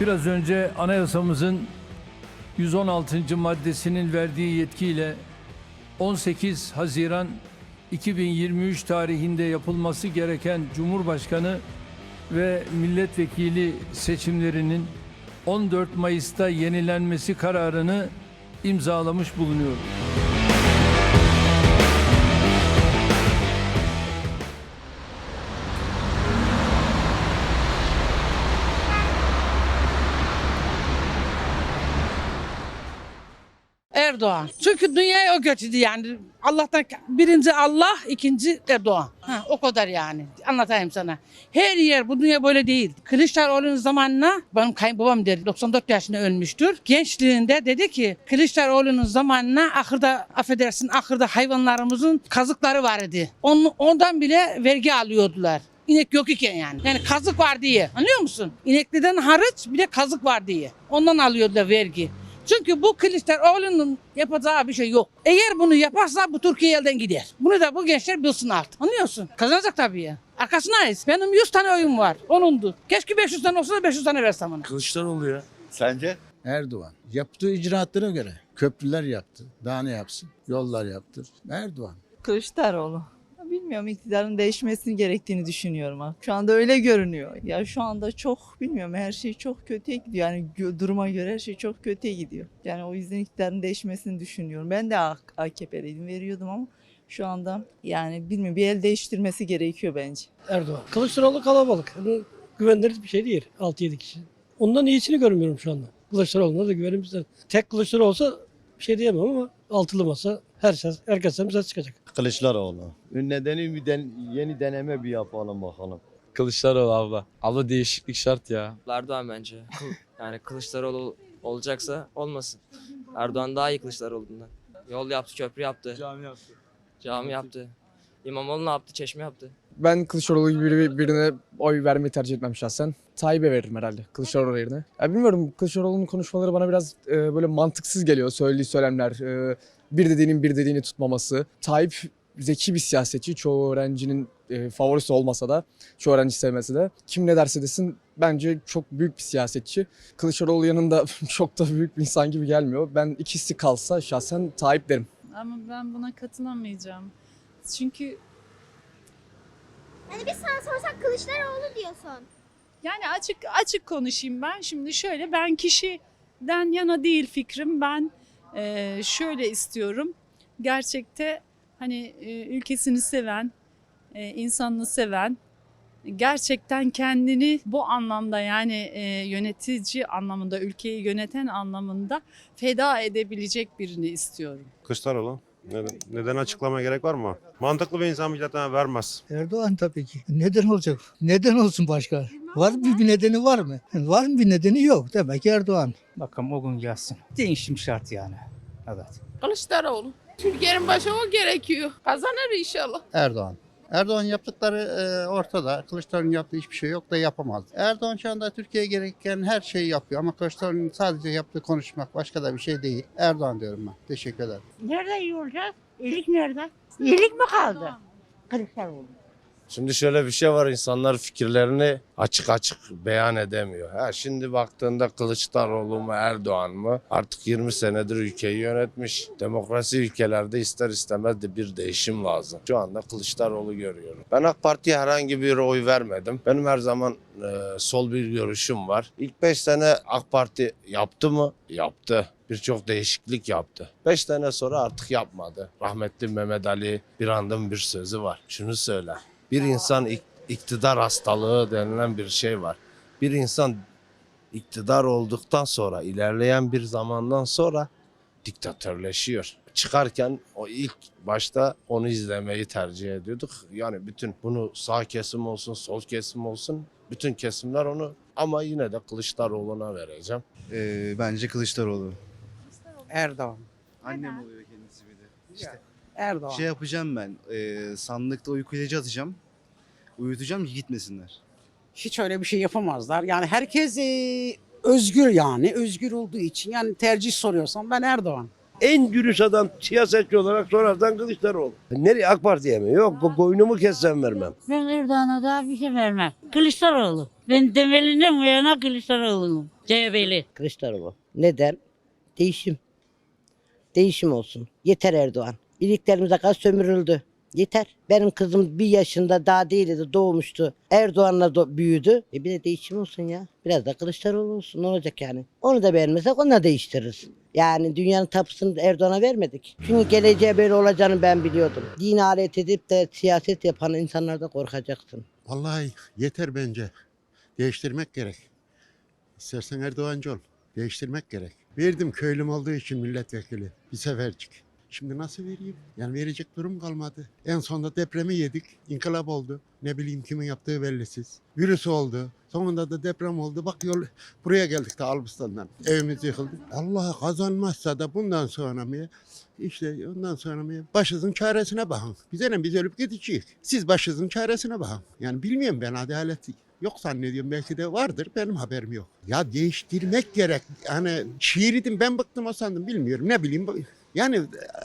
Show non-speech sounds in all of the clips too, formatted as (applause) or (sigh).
Biraz önce anayasamızın 116. maddesinin verdiği yetkiyle 18 Haziran 2023 tarihinde yapılması gereken Cumhurbaşkanı ve milletvekili seçimlerinin 14 Mayıs'ta yenilenmesi kararını imzalamış bulunuyorum. Erdoğan. Çünkü dünyayı o götürdü yani. Allah'tan birinci Allah, ikinci Erdoğan. Ha, o kadar yani. Anlatayım sana. Her yer bu dünya böyle değil. Kılıçdaroğlu'nun zamanına benim kayınbabam dedi 94 yaşında ölmüştür. Gençliğinde dedi ki Kılıçdaroğlu'nun zamanına ahırda affedersin ahırda hayvanlarımızın kazıkları vardı. Onu, ondan bile vergi alıyordular. İnek yok iken yani. Yani kazık var diye. Anlıyor musun? İnekliden hariç bir de kazık var diye. Ondan alıyordular vergi. Çünkü bu Kılıçdaroğlu'nun yapacağı bir şey yok. Eğer bunu yaparsa bu Türkiye elden gider. Bunu da bu gençler bilsin artık. Anlıyorsun? Kazanacak tabii ya. Arkasındayız. Benim 100 tane oyun var. Onundu. Keşke 500 tane olsa da 500 tane versem ona. Kılıçdaroğlu ya. Sence? Erdoğan. Yaptığı icraatlara göre köprüler yaptı. Daha ne yapsın? Yollar yaptı. Erdoğan. Kılıçdaroğlu. Bilmiyorum iktidarın değişmesini gerektiğini düşünüyorum. Şu anda öyle görünüyor. Ya şu anda çok bilmiyorum her şey çok kötüye gidiyor. Yani duruma göre her şey çok kötüye gidiyor. Yani o yüzden iktidarın değişmesini düşünüyorum. Ben de AKP'liydim veriyordum ama şu anda yani bilmiyorum bir el değiştirmesi gerekiyor bence. Erdoğan. Kılıçdaroğlu kalabalık. Yani güvenilir bir şey değil. 6-7 kişi. Ondan iyisini görmüyorum şu anda. Kılıçdaroğlu'na da güvenimizden. Tek Kılıçdaroğlu olsa bir şey diyemem ama altılı masa her ses, herkesten ses çıkacak. Kılıçdaroğlu. Nedeni bir den- yeni deneme bir yapalım bakalım. Kılıçdaroğlu abla. Abla değişiklik şart ya. Erdoğan bence. yani Kılıçdaroğlu olacaksa olmasın. Erdoğan daha iyi Kılıçdaroğlu'ndan. Yol yaptı, köprü yaptı. Cami yaptı. Cami yaptı. İmamoğlu ne yaptı? Çeşme yaptı. Ben Kılıçdaroğlu gibi biri- birine oy vermeyi tercih etmem şahsen. Tayyip'e veririm herhalde Kılıçdaroğlu yerine. Ya bilmiyorum Kılıçdaroğlu'nun konuşmaları bana biraz e, böyle mantıksız geliyor. Söylediği söylemler, e, bir dediğinin bir dediğini tutmaması. Tayyip zeki bir siyasetçi. Çoğu öğrencinin e, favorisi olmasa da, çoğu öğrenci sevmese de. Kim ne derse desin bence çok büyük bir siyasetçi. Kılıçdaroğlu yanında (laughs) çok da büyük bir insan gibi gelmiyor. Ben ikisi kalsa şahsen Tayyip derim. Ama ben buna katılamayacağım. Çünkü Hani biz sana sorsak Kılıçdaroğlu diyorsun. yani açık açık konuşayım ben. Şimdi şöyle ben kişiden yana değil fikrim. Ben eee, şöyle istiyorum. Gerçekte hani e, ülkesini seven, e, insanını seven, gerçekten kendini bu anlamda yani e, yönetici anlamında, ülkeyi yöneten anlamında feda edebilecek birini istiyorum. Kılıçdaroğlu. Neden, neden açıklama gerek var mı? Mantıklı bir insan milletine vermez. Erdoğan tabii ki. Neden olacak? Neden olsun başka? Var mı bir nedeni var mı? Var mı bir nedeni yok. Demek ki Erdoğan. Bakalım o gün gelsin. Değişim şart yani. Evet. Kılıçdaroğlu. Türkiye'nin başı o gerekiyor. Kazanır inşallah. Erdoğan. Erdoğan yaptıkları e, ortada. Kılıçdaroğlu'nun yaptığı hiçbir şey yok da yapamaz. Erdoğan şu anda Türkiye'ye gereken her şeyi yapıyor ama Kılıçdaroğlu'nun sadece yaptığı konuşmak başka da bir şey değil. Erdoğan diyorum ben. Teşekkür ederim. Nerede iyi olacak? İyilik nerede? İyilik mi kaldı? Kılıçdaroğlu. Şimdi şöyle bir şey var insanlar fikirlerini açık açık beyan edemiyor. Ha, şimdi baktığında Kılıçdaroğlu mu Erdoğan mı artık 20 senedir ülkeyi yönetmiş. Demokrasi ülkelerde ister istemez de bir değişim lazım. Şu anda Kılıçdaroğlu görüyorum. Ben AK Parti'ye herhangi bir oy vermedim. Benim her zaman e, sol bir görüşüm var. İlk 5 sene AK Parti yaptı mı? Yaptı. Birçok değişiklik yaptı. 5 sene sonra artık yapmadı. Rahmetli Mehmet Ali bir andın bir sözü var. Şunu söyle. Bir insan ik- iktidar hastalığı denilen bir şey var. Bir insan iktidar olduktan sonra, ilerleyen bir zamandan sonra diktatörleşiyor. Çıkarken o ilk başta onu izlemeyi tercih ediyorduk. Yani bütün bunu sağ kesim olsun, sol kesim olsun, bütün kesimler onu ama yine de Kılıçdaroğlu'na vereceğim. bence Kılıçdaroğlu. Erdoğan. Annem oluyor kendisi bir de. İşte Erdoğan. şey yapacağım ben. E, sandıkta uykulayıcı atacağım. Uyutacağım ki gitmesinler. Hiç öyle bir şey yapamazlar. Yani herkes e, özgür yani. Özgür olduğu için. Yani tercih soruyorsan ben Erdoğan. En dürüst adam siyasetçi olarak sorarsan Kılıçdaroğlu. Nereye AK Parti'ye mi? Yok bu koyunumu kessem vermem. Ben Erdoğan'a daha bir şey vermem. Kılıçdaroğlu. Ben temelinden bu yana Kılıçdaroğlu'num. CHP'li. Kılıçdaroğlu. Neden? Değişim. Değişim olsun. Yeter Erdoğan. İliklerimize kadar sömürüldü. Yeter. Benim kızım bir yaşında daha değildi doğmuştu. Erdoğan'la do- büyüdü. E bir de değişim olsun ya. Biraz da Kılıçdaroğlu olsun. Ne olacak yani? Onu da beğenmesek onu da değiştiririz. Yani dünyanın tapusunu Erdoğan'a vermedik. Çünkü geleceğe böyle olacağını ben biliyordum. Din alet edip de siyaset yapan insanlarda korkacaksın. Vallahi yeter bence. Değiştirmek gerek. İstersen Erdoğancı ol. Değiştirmek gerek. Verdim köylüm olduğu için milletvekili. Bir sefercik. Şimdi nasıl vereyim? Yani verecek durum kalmadı. En sonunda depremi yedik. İnkılap oldu. Ne bileyim kimin yaptığı bellisiz. Virüs oldu. Sonunda da deprem oldu. Bak yol buraya geldik de Albistan'dan. Evimiz yıkıldı. Allah kazanmazsa da bundan sonra mı? İşte ondan sonra mı? Başınızın çaresine bakın. Bize ne biz ölüp gideceğiz. Siz başınızın çaresine bakın. Yani bilmiyorum ben adaleti yok zannediyorum. Belki de vardır. Benim haberim yok. Ya değiştirmek gerek. Hani şiiridim ben bıktım o sandım bilmiyorum. Ne bileyim. Yani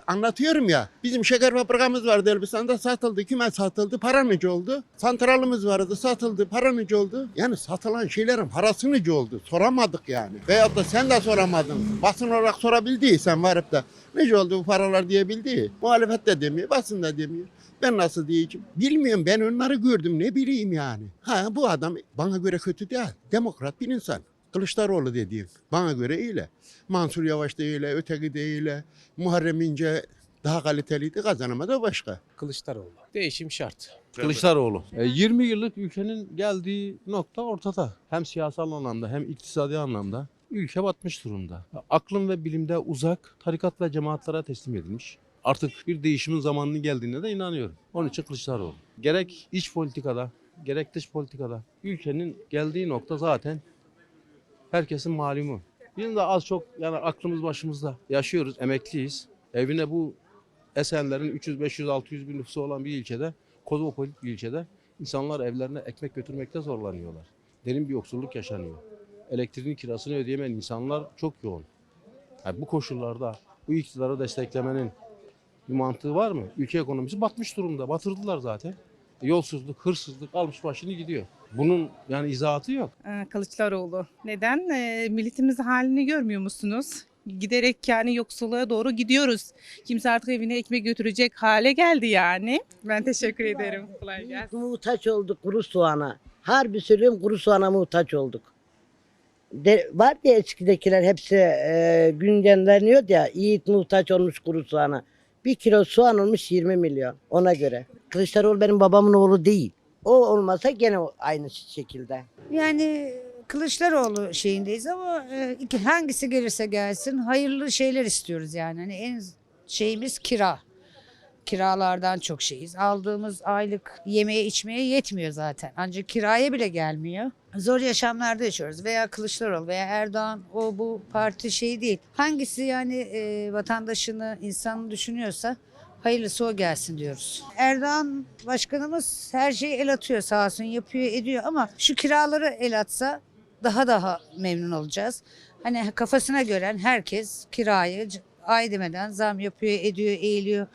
anlatıyorum ya. Bizim şeker fabrikamız vardı Elbistan'da satıldı. Kime satıldı? Paranıcı oldu. Santralımız vardı satıldı. Paranıcı oldu. Yani satılan şeylerin parasınıcı oldu. Soramadık yani. Veyahut da sen de soramadın. Basın olarak sorabildiysen varıp da nece oldu bu paralar diyebildi. Muhalefet de demiyor. Basın da demiyor. Ben nasıl diyeceğim? Bilmiyorum ben onları gördüm ne bileyim yani. Ha bu adam bana göre kötü değil. Demokrat bir insan. Kılıçdaroğlu dediğim. Bana göre öyle. Mansur Yavaş da öyle, öteki de öyle. Muharrem İnce daha kaliteliydi kazanamadı başka. Kılıçdaroğlu. Değişim şart. Kılıçdaroğlu. 20 E, yıllık ülkenin geldiği nokta ortada. Hem siyasal anlamda hem iktisadi anlamda ülke batmış durumda. Aklım ve bilimde uzak tarikat ve cemaatlara teslim edilmiş. Artık bir değişimin zamanının geldiğine de inanıyorum. Onun için Kılıçdaroğlu. Gerek iç politikada gerek dış politikada ülkenin geldiği nokta zaten herkesin malumu. Bizim de az çok yani aklımız başımızda yaşıyoruz, emekliyiz. Evine bu Esenler'in 300, 500, 600 bin nüfusu olan bir ilçede, kozmopolit bir ilçede insanlar evlerine ekmek götürmekte zorlanıyorlar. Derin bir yoksulluk yaşanıyor. Elektriğin kirasını ödeyemeyen insanlar çok yoğun. Yani bu koşullarda bu iktidarı desteklemenin bir mantığı var mı? Ülke ekonomisi batmış durumda. Batırdılar zaten. Yolsuzluk, hırsızlık almış başını gidiyor. Bunun yani izahatı yok. Kılıçdaroğlu. Neden? Ee, milletimizin halini görmüyor musunuz? Giderek yani yoksulluğa doğru gidiyoruz. Kimse artık evine ekmek götürecek hale geldi yani. Ben teşekkür ederim. Kolay gelsin. Muhtaç olduk kuru soğana. Harbi söylüyorum kuru soğana muhtaç olduk. De, var ya eskidekiler hepsi e, gündemleniyor ya yiğit muhtaç olmuş kuru soğana. Bir kilo soğan olmuş 20 milyon ona göre. Kılıçdaroğlu benim babamın oğlu değil. O olmasa gene aynı şekilde. Yani Kılıçdaroğlu şeyindeyiz ama e, iki- hangisi gelirse gelsin hayırlı şeyler istiyoruz yani. Hani en şeyimiz kira. Kiralardan çok şeyiz. Aldığımız aylık yemeğe içmeye yetmiyor zaten. Ancak kiraya bile gelmiyor. Zor yaşamlarda yaşıyoruz. Veya Kılıçdaroğlu veya Erdoğan o bu parti şey değil. Hangisi yani e, vatandaşını, insanını düşünüyorsa hayırlısı o gelsin diyoruz. Erdoğan başkanımız her şeyi el atıyor sağ olsun yapıyor ediyor ama şu kiraları el atsa daha daha memnun olacağız. Hani kafasına gören herkes kirayı ay demeden zam yapıyor, ediyor, eğiliyor.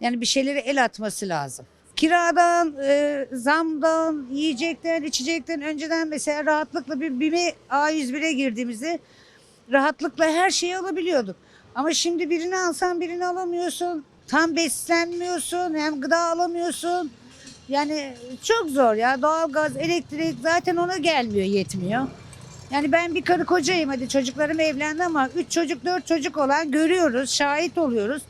Yani bir şeyleri el atması lazım. Kiradan, e, zamdan, yiyecekten, içecekten önceden mesela rahatlıkla bir BİM'e A101'e girdiğimizde rahatlıkla her şeyi alabiliyorduk. Ama şimdi birini alsan birini alamıyorsun. Tam beslenmiyorsun, hem gıda alamıyorsun. Yani çok zor ya. Doğalgaz, elektrik zaten ona gelmiyor, yetmiyor. Yani ben bir karı kocayım hadi çocuklarım evlendi ama 3 çocuk 4 çocuk olan görüyoruz, şahit oluyoruz.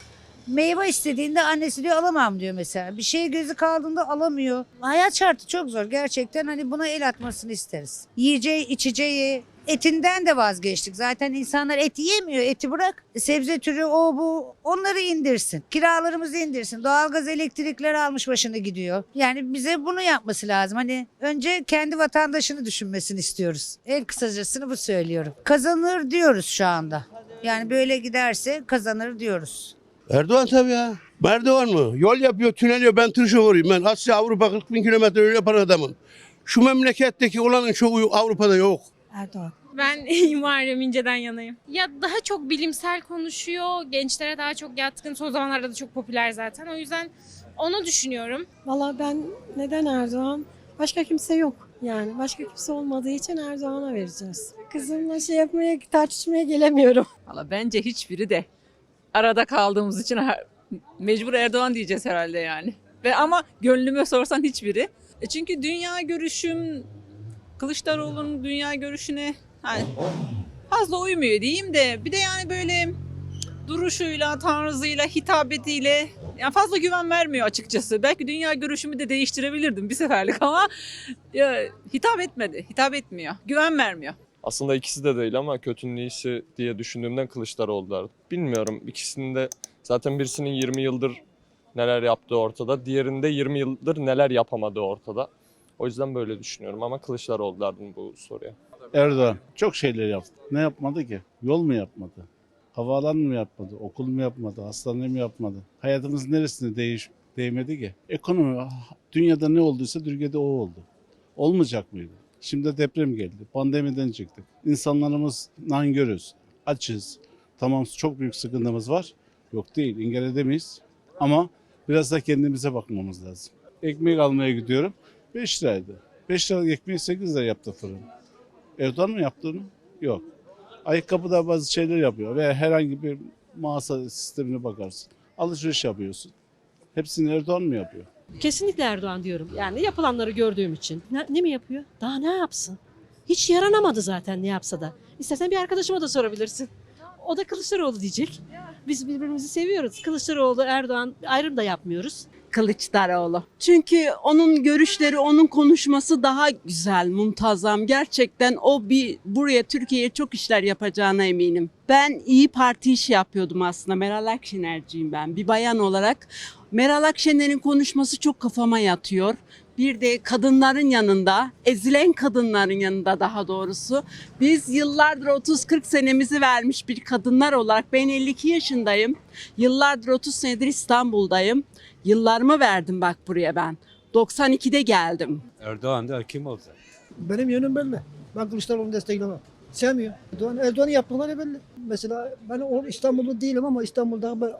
Meyve istediğinde annesi diyor alamam diyor mesela. Bir şey gözü kaldığında alamıyor. Hayat şartı çok zor gerçekten hani buna el atmasını isteriz. Yiyeceği, içeceği, etinden de vazgeçtik. Zaten insanlar et yemiyor. Eti bırak. Sebze türü o bu onları indirsin. Kiralarımızı indirsin. Doğalgaz elektrikler almış başını gidiyor. Yani bize bunu yapması lazım. Hani önce kendi vatandaşını düşünmesini istiyoruz. En kısacasını bu söylüyorum. Kazanır diyoruz şu anda. Yani böyle giderse kazanır diyoruz. Erdoğan tabii ya. Erdoğan mı? Yol yapıyor, tünel yapıyor. Ben tır şoförüyüm. Ben Asya, Avrupa 40 bin kilometre yol yapan adamım. Şu memleketteki olanın çoğu Avrupa'da yok. Erdoğan. Ben (laughs) Muharrem İnce'den yanayım. Ya daha çok bilimsel konuşuyor. Gençlere daha çok yatkın. Son zamanlarda da çok popüler zaten. O yüzden onu düşünüyorum. Valla ben neden Erdoğan? Başka kimse yok. Yani başka kimse olmadığı için Erdoğan'a vereceğiz. Kızımla şey yapmaya, tartışmaya gelemiyorum. (laughs) Valla bence hiçbiri de. Arada kaldığımız için mecbur Erdoğan diyeceğiz herhalde yani. Ve ama gönlüme sorsan hiçbiri. E çünkü dünya görüşüm Kılıçdaroğlu'nun dünya görüşüne hani fazla uymuyor diyeyim de bir de yani böyle duruşuyla, tarzıyla, hitabetiyle yani fazla güven vermiyor açıkçası. Belki dünya görüşümü de değiştirebilirdim bir seferlik ama ya, hitap etmedi. Hitap etmiyor. Güven vermiyor. Aslında ikisi de değil ama kötünün iyisi diye düşündüğümden Kılıçdaroğlu derdim. Bilmiyorum ikisinin de zaten birisinin 20 yıldır neler yaptığı ortada. Diğerinde 20 yıldır neler yapamadığı ortada. O yüzden böyle düşünüyorum ama Kılıçdaroğlu derdim bu soruya. Erdoğan çok şeyler yaptı. Ne yapmadı ki? Yol mu yapmadı? Havaalanı mı yapmadı? Okul mu yapmadı? Hastane mi yapmadı? Hayatımız neresinde değiş değmedi ki? Ekonomi dünyada ne olduysa Türkiye'de o oldu. Olmayacak mıydı? Şimdi deprem geldi. Pandemiden çıktık. İnsanlarımız nankörüz. Açız. Tamam çok büyük sıkıntımız var. Yok değil. İngil edemeyiz. Ama biraz da kendimize bakmamız lazım. Ekmek almaya gidiyorum. 5 liraydı. 5 liralık ekmeği 8 lira yaptı fırın. Erdoğan mı yaptı onu? Yok. Ayakkabıda bazı şeyler yapıyor veya herhangi bir mağaza sistemine bakarsın. Alışveriş yapıyorsun. Hepsini Erdoğan mı yapıyor? Kesinlikle Erdoğan diyorum. Yani yapılanları gördüğüm için. Ne, ne mi yapıyor? Daha ne yapsın? Hiç yaranamadı zaten ne yapsa da. İstersen bir arkadaşıma da sorabilirsin. O da Kılıçdaroğlu diyecek. Biz birbirimizi seviyoruz. Kılıçdaroğlu, Erdoğan ayrım da yapmıyoruz. Kılıçdaroğlu. Çünkü onun görüşleri, onun konuşması daha güzel, muntazam. Gerçekten o bir buraya Türkiye'ye çok işler yapacağına eminim. Ben iyi Parti işi yapıyordum aslında. Meral Akşener'ciyim ben bir bayan olarak. Meral Akşener'in konuşması çok kafama yatıyor. Bir de kadınların yanında, ezilen kadınların yanında daha doğrusu. Biz yıllardır 30-40 senemizi vermiş bir kadınlar olarak ben 52 yaşındayım. Yıllardır 30 senedir İstanbul'dayım. Yıllarımı verdim bak buraya ben. 92'de geldim. Erdoğan da kim olacak? Benim yönüm belli. Ben Kılıçdaroğlu'nu desteklemem. Sevmiyor. Erdoğan, Erdoğan'ın yaptıkları belli. Mesela ben o İstanbullu değilim ama İstanbul'da ben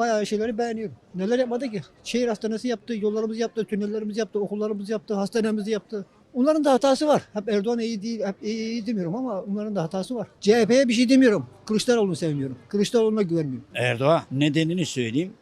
bayağı şeyleri beğeniyorum. Neler yapmadı ki? Şehir hastanesi yaptı, yollarımızı yaptı, tünellerimizi yaptı, okullarımızı yaptı, hastanemizi yaptı. Onların da hatası var. Hep Erdoğan iyi değil, hep iyi, iyi demiyorum ama onların da hatası var. CHP'ye bir şey demiyorum. Kılıçdaroğlu'nu sevmiyorum. Kılıçdaroğlu'na güvenmiyorum. Erdoğan. Nedenini söyleyeyim.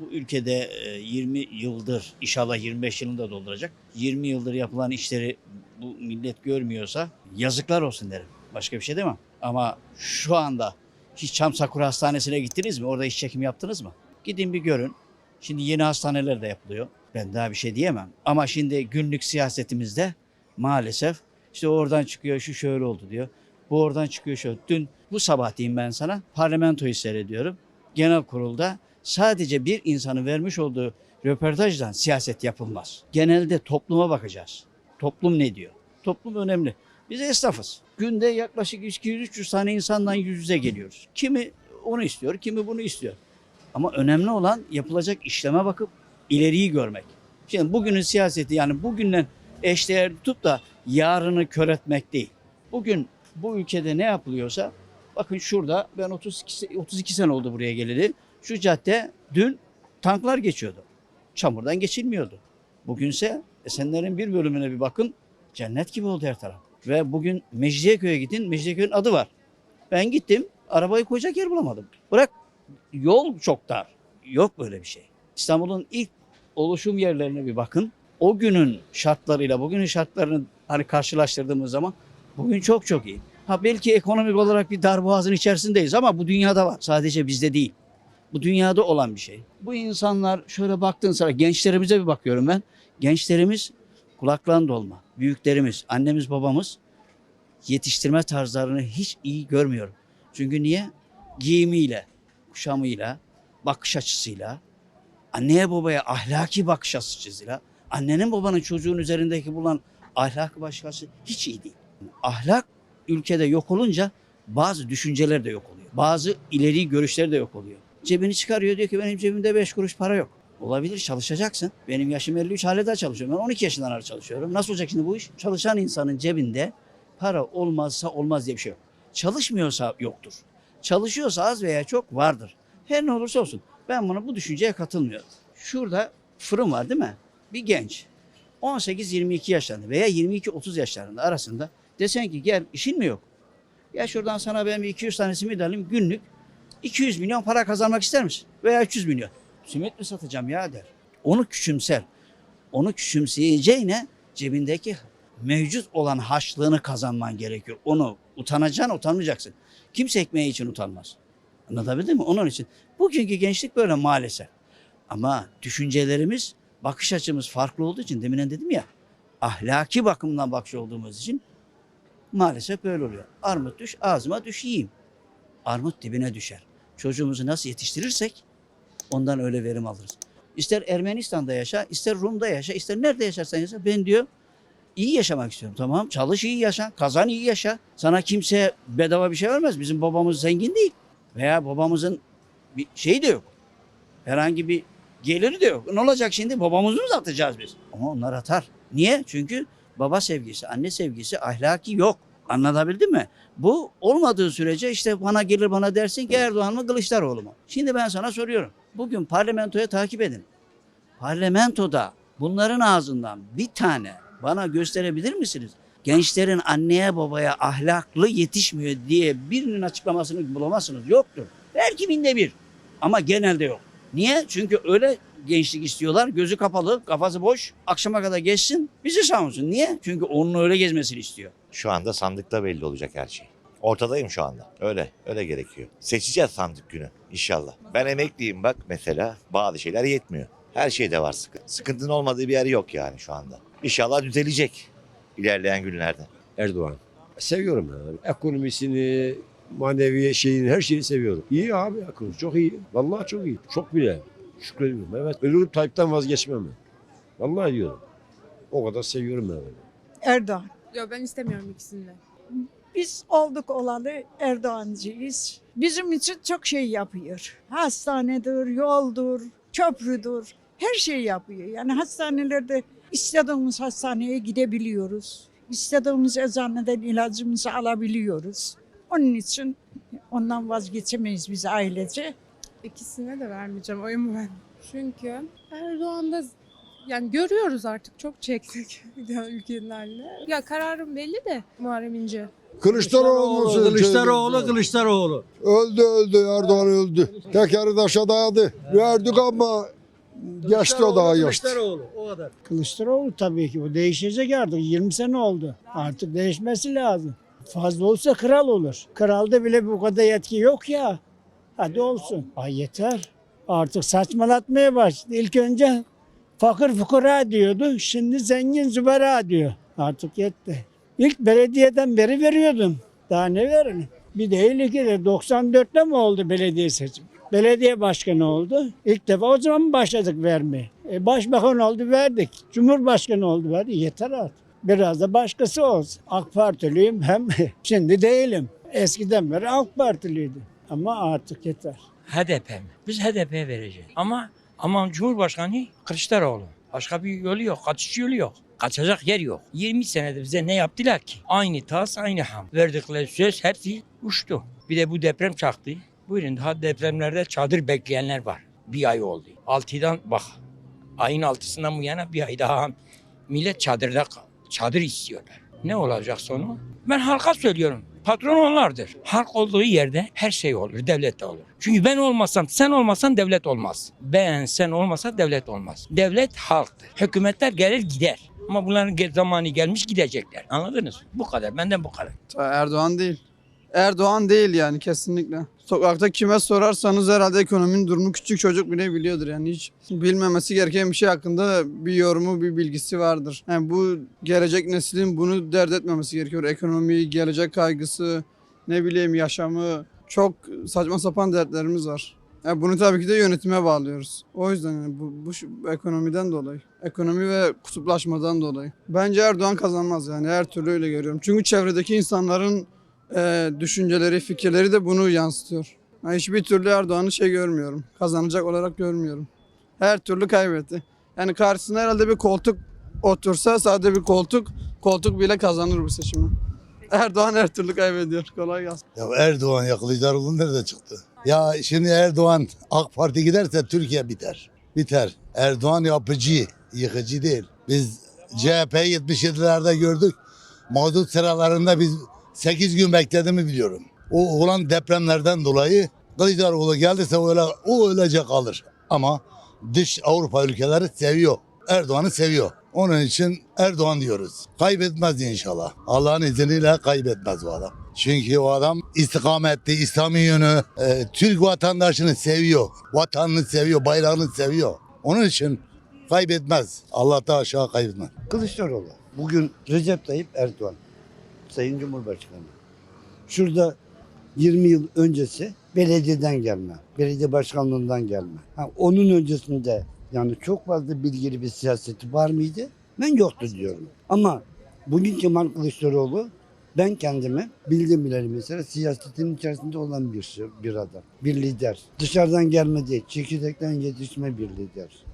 Bu ülkede e, 20 yıldır, inşallah 25 yılında dolduracak. 20 yıldır yapılan işleri bu millet görmüyorsa yazıklar olsun derim. Başka bir şey demem. Ama şu anda hiç Çam Sakura Hastanesi'ne gittiniz mi? Orada iş çekim yaptınız mı? Gidin bir görün. Şimdi yeni hastaneler de yapılıyor. Ben daha bir şey diyemem. Ama şimdi günlük siyasetimizde maalesef işte oradan çıkıyor şu şöyle oldu diyor. Bu oradan çıkıyor şöyle. Dün bu sabah diyeyim ben sana parlamentoyu seyrediyorum. Genel kurulda sadece bir insanın vermiş olduğu röportajdan siyaset yapılmaz. Genelde topluma bakacağız. Toplum ne diyor? Toplum önemli. Biz esnafız. Günde yaklaşık 200-300 tane insandan yüz yüze geliyoruz. Kimi onu istiyor, kimi bunu istiyor. Ama önemli olan yapılacak işleme bakıp ileriyi görmek. Şimdi bugünün siyaseti yani bugünden eşdeğer tutup da yarını kör etmek değil. Bugün bu ülkede ne yapılıyorsa bakın şurada ben 32, se- 32 sene oldu buraya geleli. Şu cadde dün tanklar geçiyordu. Çamurdan geçilmiyordu. Bugünse Esenler'in bir bölümüne bir bakın cennet gibi oldu her taraf. Ve bugün Mecidiyeköy'e gidin Mecidiyeköy'ün adı var. Ben gittim arabayı koyacak yer bulamadım. Bırak yol çok dar. Yok böyle bir şey. İstanbul'un ilk oluşum yerlerine bir bakın. O günün şartlarıyla bugünün şartlarını hani karşılaştırdığımız zaman bugün çok çok iyi. Ha belki ekonomik olarak bir darboğazın içerisindeyiz ama bu dünyada var. Sadece bizde değil. Bu dünyada olan bir şey. Bu insanlar şöyle baktığın sıra gençlerimize bir bakıyorum ben. Gençlerimiz kulaklan dolma. Büyüklerimiz, annemiz, babamız yetiştirme tarzlarını hiç iyi görmüyorum. Çünkü niye? Giyimiyle, kuşamıyla, bakış açısıyla, anneye babaya ahlaki bakış açısıyla, annenin babanın çocuğun üzerindeki bulan ahlak bakış açısı hiç iyi değil. Ahlak ülkede yok olunca bazı düşünceler de yok oluyor. Bazı ileri görüşler de yok oluyor. Cebini çıkarıyor diyor ki benim cebimde 5 kuruş para yok. Olabilir çalışacaksın. Benim yaşım 53 hala da çalışıyorum. Ben 12 yaşından beri çalışıyorum. Nasıl olacak şimdi bu iş? Çalışan insanın cebinde para olmazsa olmaz diye bir şey yok. Çalışmıyorsa yoktur. Çalışıyorsa az veya çok vardır. Her ne olursa olsun. Ben buna bu düşünceye katılmıyorum. Şurada fırın var değil mi? Bir genç 18-22 yaşlarında veya 22-30 yaşlarında arasında desen ki gel işin mi yok? Ya şuradan sana ben bir 200 tane simit alayım günlük 200 milyon para kazanmak ister misin? Veya 300 milyon. Simit mi satacağım ya der. Onu küçümser. Onu küçümseyeceğine cebindeki mevcut olan haçlığını kazanman gerekiyor. Onu utanacaksın utanmayacaksın. Kimse ekmeği için utanmaz. Anlatabildim mi? Onun için bugünkü gençlik böyle maalesef. Ama düşüncelerimiz, bakış açımız farklı olduğu için deminden dedim ya ahlaki bakımdan bakış olduğumuz için maalesef böyle oluyor. Armut düş ağzıma düş yiyeyim. Armut dibine düşer. Çocuğumuzu nasıl yetiştirirsek ondan öyle verim alırız. İster Ermenistan'da yaşa, ister Rum'da yaşa, ister nerede yaşarsan yaşa. Ben diyor iyi yaşamak istiyorum. Tamam çalış iyi yaşa, kazan iyi yaşa. Sana kimse bedava bir şey vermez. Bizim babamız zengin değil. Veya babamızın bir şeyi de yok. Herhangi bir geliri de yok. Ne olacak şimdi? Babamızı mı satacağız biz? Ama onlar atar. Niye? Çünkü baba sevgisi, anne sevgisi, ahlaki yok. Anlatabildim mi? Bu olmadığı sürece işte bana gelir bana dersin ki Erdoğan mı Kılıçdaroğlu mu? Şimdi ben sana soruyorum. Bugün parlamentoya takip edin. Parlamentoda bunların ağzından bir tane bana gösterebilir misiniz? Gençlerin anneye babaya ahlaklı yetişmiyor diye birinin açıklamasını bulamazsınız. Yoktur. Belki binde bir ama genelde yok. Niye? Çünkü öyle gençlik istiyorlar. Gözü kapalı, kafası boş. Akşama kadar geçsin, bizi savunsun. Niye? Çünkü onun öyle gezmesini istiyor. Şu anda sandıkta belli olacak her şey. Ortadayım şu anda. Öyle, öyle gerekiyor. Seçeceğiz sandık günü inşallah. Ben emekliyim bak mesela. Bazı şeyler yetmiyor. Her şeyde var sıkıntı. Sıkıntının olmadığı bir yer yok yani şu anda. İnşallah düzelecek ilerleyen günlerde. Erdoğan. Seviyorum yani. Ekonomisini, manevi şeyini, her şeyi seviyorum. İyi abi ekonomi çok iyi. Vallahi çok iyi. Çok bile. Şükrediyorum. Evet. Ölürüm Tayyip'ten vazgeçmem. Vallahi diyorum. O kadar seviyorum ben. Erdoğan. Yok ben istemiyorum ikisini de. Biz olduk olalı Erdoğancıyız. Bizim için çok şey yapıyor. Hastanedir, yoldur, köprüdür. Her şey yapıyor. Yani hastanelerde istediğimiz hastaneye gidebiliyoruz. İstediğimiz eczaneden ilacımızı alabiliyoruz. Onun için ondan vazgeçemeyiz biz ailece. İkisine de vermeyeceğim oyumu ben. Çünkü Erdoğan'da yani görüyoruz artık çok çektik (laughs) ülkenin haline. Ya kararım belli de Muharrem İnce. Kılıçdaroğlu, Kılıçdaroğlu, Kılıçdaroğlu. Öldü öldü Erdoğan öldü. Tekerini taşa dayadı. Verdik ama geçti o daha geçti. o kadar. Kılıçdaroğlu tabii ki. O değişecek artık. 20 sene oldu. Artık değişmesi lazım. Fazla olsa kral olur. Kralda bile bu kadar yetki yok ya. Hadi olsun. Ay yeter. Artık saçmalatmaya başladı. İlk önce fakir fukara diyordu. Şimdi zengin zübera diyor. Artık yetti. İlk belediyeden beri veriyordum. Daha ne verin? Bir değil iki de 94'te mi oldu belediye seçim? Belediye başkanı oldu. İlk defa o zaman başladık vermeye. E, başbakan oldu verdik. Cumhurbaşkanı oldu verdik. Yeter artık. Biraz da başkası olsun. AK Partiliyim hem (laughs) şimdi değilim. Eskiden beri AK Partiliydim. Ama artık yeter. HDP mi? Biz HDP'ye vereceğiz. Ama ama Cumhurbaşkanı Kılıçdaroğlu. Başka bir yolu yok. Kaçış yolu yok. Kaçacak yer yok. 20 senedir bize ne yaptılar ki? Aynı tas, aynı ham. Verdikleri söz hepsi uçtu. Bir de bu deprem çaktı. Buyurun daha depremlerde çadır bekleyenler var. Bir ay oldu. Altıdan bak. Ayın altısından bu yana bir ay daha millet çadırda çadır istiyorlar. Ne olacak sonu? Ben halka söylüyorum. Patron onlardır. Halk olduğu yerde her şey olur, devlet de olur. Çünkü ben olmasam, sen olmasan devlet olmaz. Ben, sen olmasa devlet olmaz. Devlet halktır. Hükümetler gelir gider. Ama bunların zamanı gelmiş gidecekler. Anladınız? Bu kadar. Benden bu kadar. Erdoğan değil. Erdoğan değil yani kesinlikle. Sokakta kime sorarsanız herhalde ekonominin durumu küçük çocuk bile biliyordur yani hiç bilmemesi gereken bir şey hakkında bir yorumu bir bilgisi vardır. Yani bu gelecek neslin bunu dert etmemesi gerekiyor. Ekonomi, gelecek kaygısı, ne bileyim yaşamı çok saçma sapan dertlerimiz var. Yani bunu tabii ki de yönetime bağlıyoruz. O yüzden yani bu, bu, şu- ekonomiden dolayı. Ekonomi ve kutuplaşmadan dolayı. Bence Erdoğan kazanmaz yani her türlü öyle görüyorum. Çünkü çevredeki insanların e, düşünceleri, fikirleri de bunu yansıtıyor. Ben hiçbir türlü Erdoğan'ı şey görmüyorum. Kazanacak olarak görmüyorum. Her türlü kaybetti. Yani karşısına herhalde bir koltuk otursa sadece bir koltuk, koltuk bile kazanır bu seçimi. Erdoğan her türlü kaybediyor. Kolay gelsin. Ya Erdoğan ya Kılıçdaroğlu nerede çıktı? Ya şimdi Erdoğan AK Parti giderse Türkiye biter. Biter. Erdoğan yapıcı, yıkıcı değil. Biz CHP'yi 77'lerde gördük. Mağdur sıralarında biz 8 gün beklediğimi biliyorum. O olan depremlerden dolayı Kılıçdaroğlu geldiyse öyle, o öylece kalır. Ama dış Avrupa ülkeleri seviyor. Erdoğan'ı seviyor. Onun için Erdoğan diyoruz. Kaybetmez inşallah. Allah'ın izniyle kaybetmez bu adam. Çünkü o adam istikametli, İslami yönü, e, Türk vatandaşını seviyor. Vatanını seviyor, bayrağını seviyor. Onun için kaybetmez. Allah da aşağı kaybetmez. Kılıçdaroğlu. Bugün Recep Tayyip Erdoğan. Sayın Cumhurbaşkanı. Şurada 20 yıl öncesi belediyeden gelme. Belediye başkanlığından gelme. Ha, onun öncesinde yani çok fazla bilgili bir siyaseti var mıydı? Ben yoktu diyorum. Ama bugün Kemal Kılıçdaroğlu ben kendimi bildiğim bileli mesela siyasetin içerisinde olan bir, şey- bir adam. Bir lider. Dışarıdan gelme değil, çekirdekten yetişme bir lider.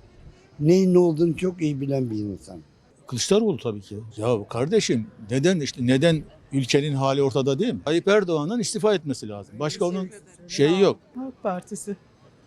Neyin ne olduğunu çok iyi bilen bir insan. Kılıçdaroğlu tabii ki. Ya kardeşim neden işte neden ülkenin hali ortada değil mi? Tayyip Erdoğan'ın istifa etmesi lazım. Başka onun şeyi yok. Halk Partisi.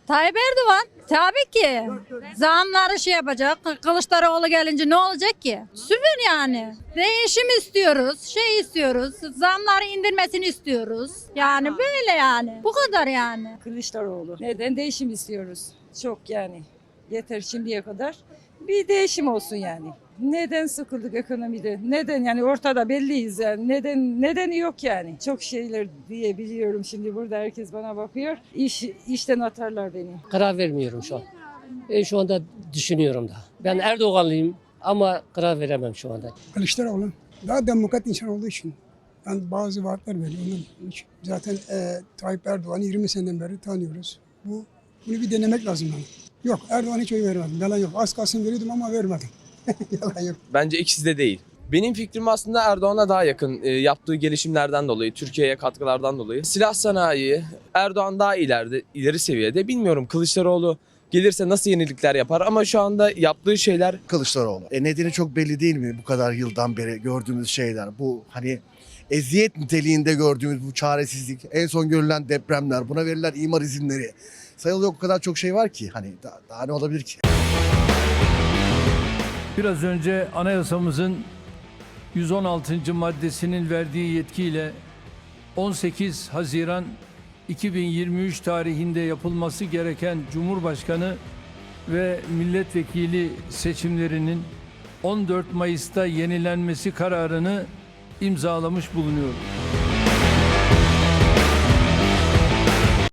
Tayyip Erdoğan tabii ki. Zamları şey yapacak. Kılıçdaroğlu gelince ne olacak ki? Süper yani. Değişim istiyoruz. Şey istiyoruz. Zamları indirmesini istiyoruz. Yani böyle yani. Bu kadar yani. Kılıçdaroğlu. Neden? Değişim istiyoruz. Çok yani. Yeter şimdiye kadar. Bir değişim olsun yani. Neden sıkıldık ekonomide? Neden yani ortada belliyiz yani. Neden nedeni yok yani. Çok şeyler diyebiliyorum şimdi burada herkes bana bakıyor. İş işten atarlar beni. Karar vermiyorum şu an. Ben şu anda düşünüyorum da. Ben Erdoğanlıyım ama karar veremem şu anda. Kılıçdaroğlu daha demokrat insan olduğu için ben bazı vaatler veriyor. Onun için. Zaten e, Tayyip Erdoğan'ı 20 seneden beri tanıyoruz. Bu bunu bir denemek lazım yani. Yok Erdoğan hiç oy vermedim. Yalan yok. Az kalsın veriyordum ama vermedim. (laughs) Yalan yok. Bence ikisi de değil. Benim fikrim aslında Erdoğan'a daha yakın e, yaptığı gelişimlerden dolayı, Türkiye'ye katkılardan dolayı. Silah sanayi, Erdoğan daha ileride, ileri seviyede. Bilmiyorum Kılıçdaroğlu gelirse nasıl yenilikler yapar ama şu anda yaptığı şeyler Kılıçdaroğlu. E nedeni çok belli değil mi bu kadar yıldan beri gördüğümüz şeyler? Bu hani eziyet niteliğinde gördüğümüz bu çaresizlik, en son görülen depremler, buna verilen imar izinleri. Sayılacak o kadar çok şey var ki hani daha, daha ne olabilir ki? Biraz önce anayasamızın 116. maddesinin verdiği yetkiyle 18 Haziran 2023 tarihinde yapılması gereken Cumhurbaşkanı ve milletvekili seçimlerinin 14 Mayıs'ta yenilenmesi kararını imzalamış bulunuyorum.